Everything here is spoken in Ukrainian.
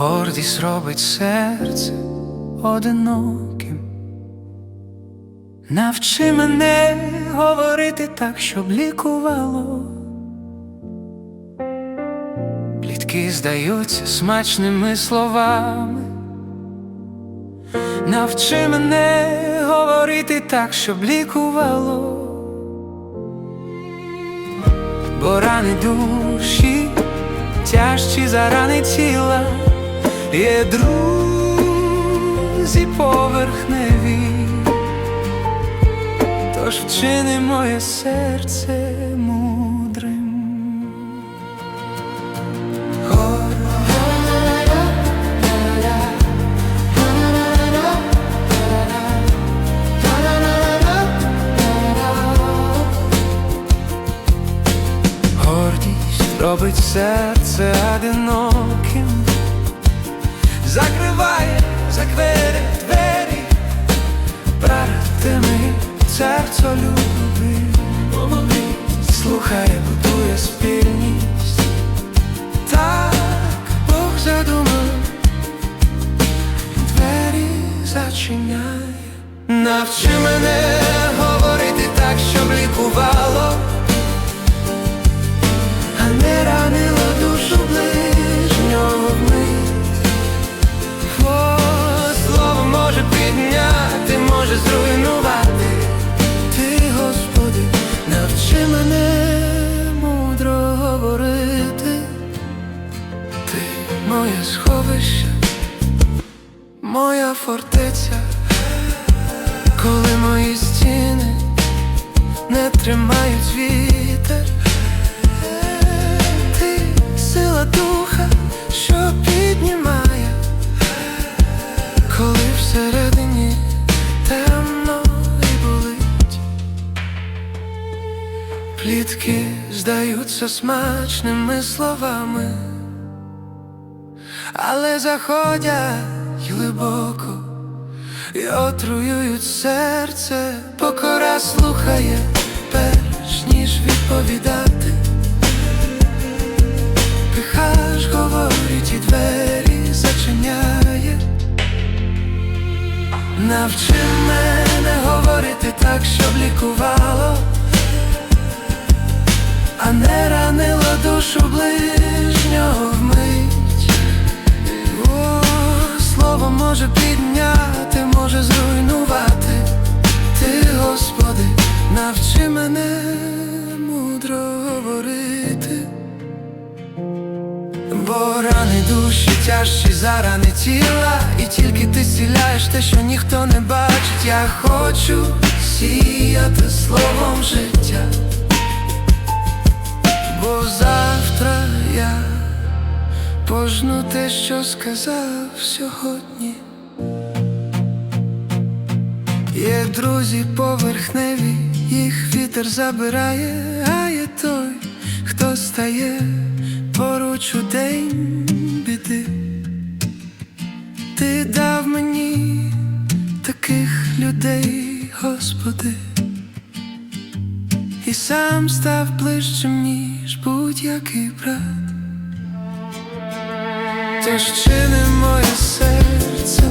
Гордість робить серце одиноким. Навчи мене говорити так, щоб лікувало. Плітки здаються смачними словами. Навчи мене говорити так, щоб лікувало. Бо рани душі тяжчі за рани тіла, є друзі поверхневі, тож вчини моє серце мудрим. Гордість робить серце одиноким, серце любви, слухає, будує спільність, так Бог задумав, двері зачиняє. Навчи мене моє сховище, моя фортеця, коли мої стіни не тримають вітер. Ти сила духа, що піднімає, коли всередині темно і болить. Плітки здаються смачними словами, але заходять глибоко і отруюють серце, покора слухає, перш ніж відповідати. Пихаш говорить і двері зачиняє. Навчи мене говорити так, щоб лікувало, може підняти, може зруйнувати. Ти, Господи, навчи мене мудро говорити. Бо рани душі тяжчі за рани тіла, і тільки ти зціляєш те, що ніхто не бачить. Я хочу сіяти словом життя, бо я пожну те, що сказав сьогодні. Є друзі поверхневі, їх вітер забирає, а є той, хто стає поруч у день біди. Ти дав мені таких людей, Господи, і сам став ближчим, ніж будь-який брат. Тож чини моє серце